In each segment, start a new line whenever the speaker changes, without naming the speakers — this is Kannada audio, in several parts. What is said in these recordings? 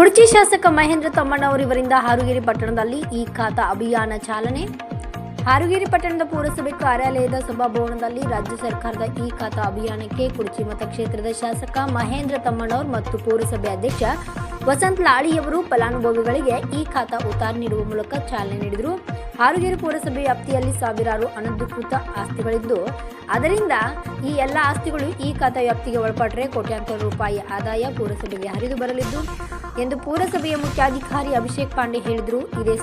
ಕುಡ್ಚಿ ಶಾಸಕ ಮಹೇಂದ್ರ ತಮ್ಮಣ್ಣವರಿವರಿಂದ ಹಾರುಗೇರಿ ಪಟ್ಟಣದಲ್ಲಿ ಈ ಖಾತಾ ಅಭಿಯಾನ ಚಾಲನೆ. ಹಾರುಗೇರಿ ಪಟ್ಟಣದ ಪುರಸಭೆ ಕಾರ್ಯಾಲಯದ ಸಭಾಭವನದಲ್ಲಿ ರಾಜ್ಯ ಸರ್ಕಾರದ ಈ ಖಾತಾ ಅಭಿಯಾನಕ್ಕೆ ಕುರ್ಚಿ ಮತಕ್ಷೇತ್ರದ ಶಾಸಕ ಮಹೇಂದ್ರ ತಮ್ಮಣ್ಣವರ್ ಮತ್ತು ಪುರಸಭೆ ಅಧ್ಯಕ್ಷ ವಸಂತ್ ಲಾಳಿಯವರು ಫಲಾನುಭವಿಗಳಿಗೆ ಈ ಖಾತಾ ಉತ್ತಾರ ನೀಡುವ ಮೂಲಕ ಚಾಲನೆ ನೀಡಿದರು. ಹಾರುಗೇರಿ ಪುರಸಭೆ ವ್ಯಾಪ್ತಿಯಲ್ಲಿ ಸಾವಿರಾರು ಅನಧಿಕೃತ ಆಸ್ತಿಗಳಿದ್ದು, ಅದರಿಂದ ಈ ಎಲ್ಲ ಆಸ್ತಿಗಳು ಈ ಖಾತಾ ವ್ಯಾಪ್ತಿಗೆ ಒಳಪಟ್ಟರೆ ಕೋಟ್ಯಾಂತರ ರೂಪಾಯಿ ಆದಾಯ ಪುರಸಭೆಗೆ ಹರಿದು ಬರಲಿದ್ದು ಎಂದು ಪುರಸಭೆಯ ಮುಖ್ಯಾಧಿಕಾರಿ ಅಭಿಷೇಕ್ ಪಾಂಡೆ ಹೇಳಿದರು. ಇದೇ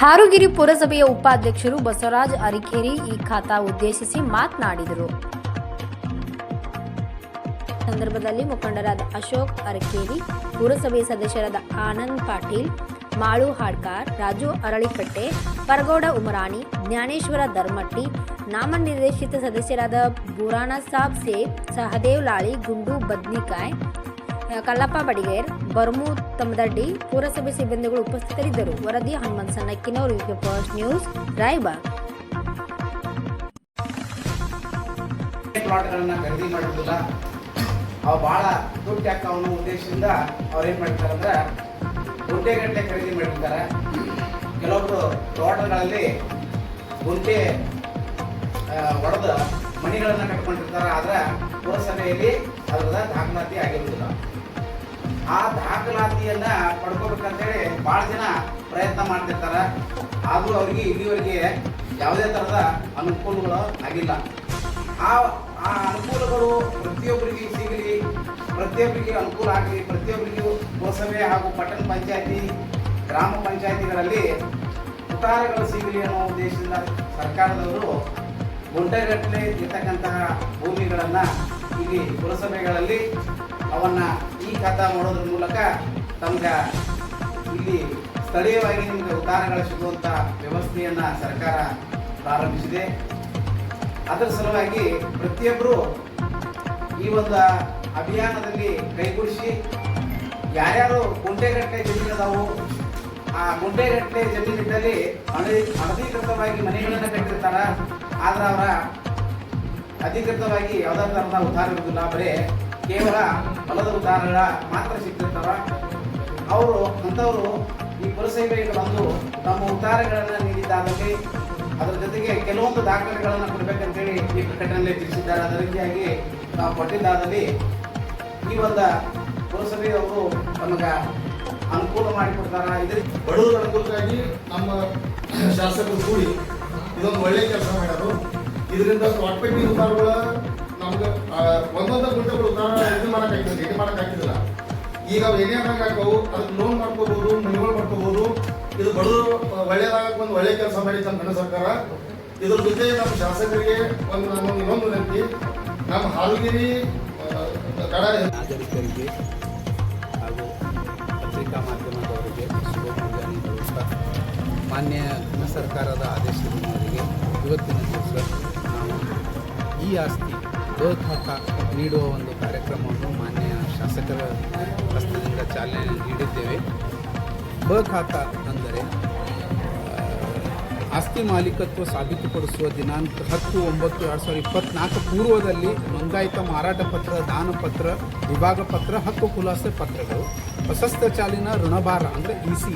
ಹಾರುಗಿರಿ ಪುರಸಭೆಯ ಉಪಾಧ್ಯಕ್ಷರು ಬಸವರಾಜ್ ಅರಿಕೇರಿ ಈ ಖಾತಾ ಉದ್ದೇಶಿಸಿ ಮಾತನಾಡಿದರು. ಸಂದರ್ಭದಲ್ಲಿ ಮುಖಂಡರಾದ ಅಶೋಕ್ ಅರಕೇರಿ, ಪುರಸಭೆ ಸದಸ್ಯರಾದ ಆನಂದ್ ಪಾಟೀಲ್ ಮಾಳು ಹಾಡ್ಕಾರ್, ರಾಜು ಅರಳಿಕಟ್ಟೆ ಪರಗೌಡ ಉಮರಾಣಿ, ಜ್ಞಾನೇಶ್ವರ ಧರ್ಮಟ್ಟಿ, ನಾಮನಿರ್ದೇಶಿತ ಸದಸ್ಯರಾದ ಬುರಾಣ ಸಾಬ್ ಸೇಬ್, ಸಹದೇವ್ ಲಾಳಿ, ಗುಂಡು ಬದ್ನಿಕಾಯ್ ಕಲ್ಲಪ್ಪ ಬಡಿಗೇರ್, ಬರ್ಮು ತಮದಡ್ಡಿ ಪುರಸಭೆ ಸಿಬ್ಬಂದಿಗಳು ಉಪಸ್ಥಿತರಿದ್ದರು. ವರದಿ ಹನುಮಂತ ಸಣ್ಣಕ್ಕಿನವರು. First news, Raibag.
ಪ್ಲಾಟ್ಗಳನ್ನ ಖರೀದಿ ಮಾಡೋದಿಲ್ಲ ಅವು ಭಾಳ ದುಡ್ಡು ಉದ್ದೇಶದಿಂದ ಅವ್ರು ಏನು ಮಾಡ್ತಾರೆ ಗುಂಟೆಗಟ್ಟಲೆ ಖರೀದಿ ಮಾಡಿರ್ತಾರೆ. ಕೆಲವೊಬ್ರು ತೋಟಗಳಲ್ಲಿ ಗುಂಟೆ ಒಡೆದು ಮನೆಗಳನ್ನು ಕಟ್ಕೊಂಡಿರ್ತಾರೆ. ಆದ್ರೆ ಪುರಸಭೆಯಲ್ಲಿ ಅದರ ದಾಖಲಾತಿ ಆಗಿರುವುದಿಲ್ಲ. ಆ ದಾಖಲಾತಿಯನ್ನು ಪಡ್ಕೋಬೇಕಂತೇಳಿ ಭಾಳ ಜನ ಪ್ರಯತ್ನ ಮಾಡ್ತಿರ್ತಾರೆ. ಆದರೂ ಅವರಿಗೆ ಇಲ್ಲಿವರೆಗೆ ಯಾವುದೇ ಥರದ ಅನುಕೂಲಗಳು ಆಗಿಲ್ಲ. ಆ ಆ ಅನುಕೂಲಗಳು ಪ್ರತಿಯೊಬ್ಬರಿಗೆ ಸಿಗಲಿ. ಪ್ರತಿಯೊಬ್ಬರಿಗೆ ಅನುಕೂಲ ಆಗಲಿ, ಪ್ರತಿಯೊಬ್ಬರಿಗೂ ಪುರಸಭೆ ಹಾಗೂ ಪಟ್ಟಣ ಪಂಚಾಯತಿ, ಗ್ರಾಮ ಪಂಚಾಯತಿಗಳಲ್ಲಿ ಉತ್ತಾರಗಳು ಸಿಗಲಿ ಅನ್ನೋ ಉದ್ದೇಶದಿಂದ ಸರ್ಕಾರದವರು ಗುಂಟೆಗಟ್ಟಲೆ ಇರ್ತಕ್ಕಂತಹ ಭೂಮಿಗಳನ್ನು ಇಲ್ಲಿ ಪುರಸಭೆಗಳಲ್ಲಿ ಅವನ್ನು ಈ ಖಾತಾ ಮಾಡೋದ್ರ ಮೂಲಕ ತಮ್ಗೆ ಇಲ್ಲಿ ಸ್ಥಳೀಯವಾಗಿ ನಿಮಗೆ ಉತ್ತಾರಗಳು ಸಿಗುವಂಥ ವ್ಯವಸ್ಥೆಯನ್ನು ಸರ್ಕಾರ ಪ್ರಾರಂಭಿಸಿದೆ. ಅದರ ಸಲುವಾಗಿ ಪ್ರತಿಯೊಬ್ಬರು ಈ ಒಂದು ಅಭಿಯಾನದಲ್ಲಿ ಕೈಗೂಡಿಸಿ ಯಾರ್ಯಾರು ಗುಂಟೆಗಟ್ಟಲೆ ಜಮೀನದಾವು, ಆ ಗುಂಟೆಗಟ್ಟಲೆ ಜಮೀನಿನಲ್ಲಿ ಅನಧಿ ಅನಧಿಕೃತವಾಗಿ ಮನೆಗಳನ್ನು ಕಟ್ಟಿರ್ತಾರ, ಆದ್ರೆ ಅವರ ಅಧಿಕೃತವಾಗಿ ಯಾವುದೇ ಥರದ ಉದ್ಧಾರ ಇರುವುದಿಲ್ಲ, ಬರೀ ಕೇವಲ ಹೊಲದ ಉದ್ಧಾರಗಳ ಮಾತ್ರ ಸಿಗ್ತಿರ್ತಾರ ಅವರು, ಅಂಥವರು ಈ ಪುರಸಭೆಗೆ ಬಂದು ತಮ್ಮ ಉತ್ತಾರಗಳನ್ನು ನೀಡಿದ್ದಾದಲ್ಲಿ ಅದರ ಜೊತೆಗೆ ಕೆಲವೊಂದು ದಾಖಲೆಗಳನ್ನು ಕೊಡಬೇಕಂತೇಳಿ ಈ ಪ್ರಕಟಣೆಯಲ್ಲಿ ತಿಳಿಸಿದ್ದಾರೆ. ಅದರ ರೀತಿಯಾಗಿ ನಾವು ಕೊಟ್ಟಿದ್ದಾದಲ್ಲಿ ಈ ಒಂದು ಪುರಸಭೆಯವರು ನಮಗೆ ಅನುಕೂಲ ಮಾಡಿಕೊಡ್ತಾರ ಇದ್ರ
ಬಡವರ ಅನುಕೂಲಕ್ಕಾಗಿ ನಮ್ಮ ಶಾಸಕರು ಕೂಡಿ ಇದೊಂದು ಒಳ್ಳೆ ಕೆಲಸ ಮಾಡೋದು. ಇದರಿಂದ ಕಾಟ್ಪೇಟಿ ಉದ್ದಾರಗಳ ನಮ್ಗೆ ಒಂದೊಂದು ಗುಂಟೆಗಳು ಉದ್ದಾರ ಇದು ಮಾಡೋಕ್ಕಾಗ್ತದೆ ಇದು ಮಾಡೋಕ್ಕಾಗ್ತಿಲ್ಲ. ಈಗ ಅವು ಏನೇ ಆಕವು ಅದಕ್ಕೆ ಲೋನ್ ಮಾಡ್ಕೋಬಹುದು ಮನೆಗಳು ಮಾಡ್ಕೋಬಹುದು ಇದು ಬಡವರು ಒಳ್ಳೇದಾಗಕ್ಕೆ ಒಂದು ಒಳ್ಳೆ ಕೆಲಸ ಮಾಡಿ ನಮ್ಮ ಕನ್ನಡ ಸರ್ಕಾರ. ಇದ್ರ ಜೊತೆ ನಮ್ಮ ಶಾಸಕರಿಗೆ ಒಂದು, ನಮ್ಮ ಇನ್ನೊಂದು ನಮ್ಮ ಹಾಲುಗಿರಿ
ನಾಗರಿಕರಿಗೆ ಹಾಗೂ ಪತ್ರಿಕಾ ಮಾಧ್ಯಮದವರಿಗೆ ಶುಭ ಮಾನ್ಯ ಕೇಂದ್ರ ಸರ್ಕಾರದ ಆದೇಶದ ಮೇರೆಗೆ ಇವತ್ತಿನ ದಿವಸ ನಾವು ಈ ಆಸ್ತಿ ಖಾತಾ ನೀಡುವ ಒಂದು ಕಾರ್ಯಕ್ರಮವನ್ನು ಮಾನ್ಯ ಶಾಸಕರ ಹಸ್ತದಿಂದ ಚಾಲನೆ ನೀಡಿದ್ದೇವೆ. ಗೋಖಾತ ಖಾತಾ ಅಂದರೆ ಆಸ್ತಿ ಮಾಲೀಕತ್ವ ಸಾಬೀತುಪಡಿಸುವ ದಿನಾಂಕ ಹತ್ತು ಒಂಬತ್ತು ಎರಡು ಸಾವಿರದ ಇಪ್ಪತ್ನಾಲ್ಕು ಪೂರ್ವದಲ್ಲಿ ನೋಂದಾಯಿತ ಮಾರಾಟ ಪತ್ರ, ದಾನ ಪತ್ರ, ವಿಭಾಗ ಪತ್ರ, ಹಕ್ಕು ಖುಲಾಸೆ ಪತ್ರಗಳು, ಪ್ರಶಸ್ತ ಚಾಲಿನ ಋಣಭಾರ ಅಂದರೆ ಇ ಸಿ,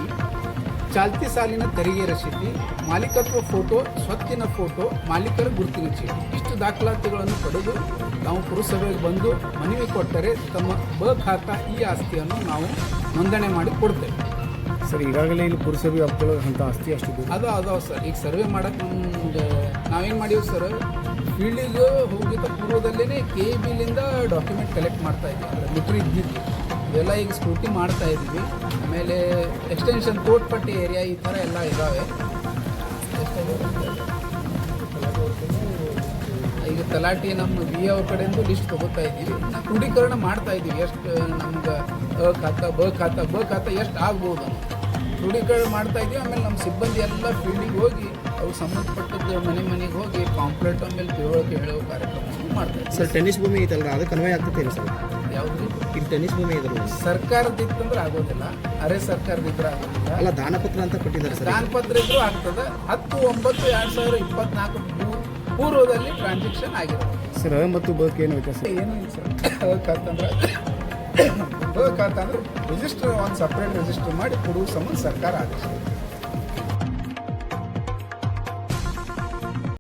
ಚಾಲ್ತಿ ಸಾಲಿನ ತೆರಿಗೆ ರಸೀದಿ ಮಾಲೀಕತ್ವ ಫೋಟೋ, ಸ್ವತ್ತಿನ ಫೋಟೋ, ಮಾಲೀಕರ ಗುರುತಿನ ಚೀಟಿ. ಇಷ್ಟು ದಾಖಲಾತಿಗಳನ್ನು ಪಡೆದು ನಾವು ಪುರಸಭೆಗೆ ಬಂದು ಮನವಿ ಕೊಟ್ಟರೆ ತಮ್ಮ ಬ ಖಾತಾ ಈ ಆಸ್ತಿಯನ್ನು ನಾವು ನೋಂದಣಿ ಮಾಡಿ ಕೊಡ್ತೇವೆ.
ಸರ್, ಈಗಾಗಲೇ ಇಲ್ಲಿ ಪುರಸಭೆ ವ್ಯಾಪ್ತಿಯೊಳಗೆ ಅಂತ ಆಸ್ತಿ ಅಷ್ಟು
ಅದು ಅದಾವ ಸರ್. ಈಗ ಸರ್ವೆ ಮಾಡಕ್ಕೆ ನಮ್ಗೆ ನಾವೇನು ಮಾಡೀವಿ ಸರ್, ಫೀಲ್ಡಿಗೆ ಹೋಗಿದ್ದ ಪೂರ್ವದಲ್ಲೇ ಕೆ ಇ ಬಿಲಿಂದ ಡಾಕ್ಯುಮೆಂಟ್ ಕಲೆಕ್ಟ್ ಮಾಡ್ತಾ ಇದ್ವಿ. ಲಿಟ್ರ್ ಇದ್ದಿದ್ದು. ಇವೆಲ್ಲ ಈಗ ಸ್ಕೂಟಿ ಮಾಡ್ತಾ ಇದ್ದೀವಿ. ಆಮೇಲೆ ಎಕ್ಸ್ಟೆನ್ಷನ್ ಕೋಟ್ಪಟ್ಟಿ ಏರಿಯಾ ಈ ಥರ ಎಲ್ಲ ಇದ್ದಾವೆ ತಲಾಟಿ ನಮ್ಮ ವಿ ಅವ್ರ ಕಡೆಯಿಂದ ಲಿಸ್ಟ್ ತಗೋತಾ ಇದ್ದೀವಿ. ಕ್ರೋಢೀಕರಣ ಮಾಡ್ತಾ ಇದ್ದೀವಿ. ಎಷ್ಟು ನಮ್ಗೆ ಅ ಖಾತ ಬ ಖಾತ ಬ ಖಾತ ಎಷ್ಟು ಆಗ್ಬೋದು ಅಂತ. ಕ್ರೋಢೀಕರಣ ಮಾಡ್ತಾ ಇದ್ದೀವಿ. ಆಮೇಲೆ ನಮ್ಮ ಸಿಬ್ಬಂದಿ ಎಲ್ಲ ಫೀಲ್ಡಿಗೆ ಹೋಗಿ ಅವ್ರಿಗೆ ಸಂಬಂಧಪಟ್ಟದ್ದು ಮನೆ ಮನೆಗೆ ಹೋಗಿ ಕಾಂಪ್ಲೇಟ್ ಆಮೇಲೆ ತಿಳುವಳಿಕೆ ಹೇಳೋ ಕಾರ್ಯಕ್ರಮವನ್ನು ಮಾಡ್ತಾ
ಸರ್ ಟೆನ್ನಿಸ್ ಭೂಮಿ ಐತಲ್ಲ ಅದಕ್ಕೆ ಅನ್ವಯ ಆಗ್ತೈತೆ ಸರ್?
ಯಾವುದು?
ಇಲ್ಲಿ ಟೆನ್ನಿಸ್ ಭೂಮಿ ಇದ್ರು
ಸರ್ಕಾರದಿತ್ತಂದ್ರೆ ಆಗೋದಿಲ್ಲ. ಅರೆ ಸರ್ಕಾರದಿದ್ರೆ ಆಗೋದಿಲ್ಲ.
ಅಲ್ಲ ದಾನಪತ್ರ ಅಂತ ಕೊಟ್ಟಿದ್ದಾರೆ ಸರ್.
ದಾನಪತ್ರ ಇದ್ರೂ ಆಗ್ತದೆ. ಹತ್ತು ಒಂಬತ್ತು ಎರಡು ಸಾವಿರ ಇಪ್ಪತ್ನಾಲ್ಕು ಪೂರ್ವದಲ್ಲಿ ಟ್ರಾನ್ಸಾಕ್ಷನ್ ಆಗಿರುತ್ತೆ
ಸರ್ ಮತ್ತು ಬರ್ಕ್ ಏನು ವ್ಯತ್ಯಾಸ?
ಏನು ಇಲ್ಲ ಸರ್. ಅದಕ್ಕಂತಂದ್ರೆ ಅಂತಂದ್ರೆ ರಿಜಿಸ್ಟರ್ ಒಂದು ಸಪ್ರೇಟ್ ರಿಜಿಸ್ಟರ್ ಮಾಡಿ ಕೊಡುವ ಸಂಬಂಧ ಸರ್ಕಾರ ಆದೇಶ.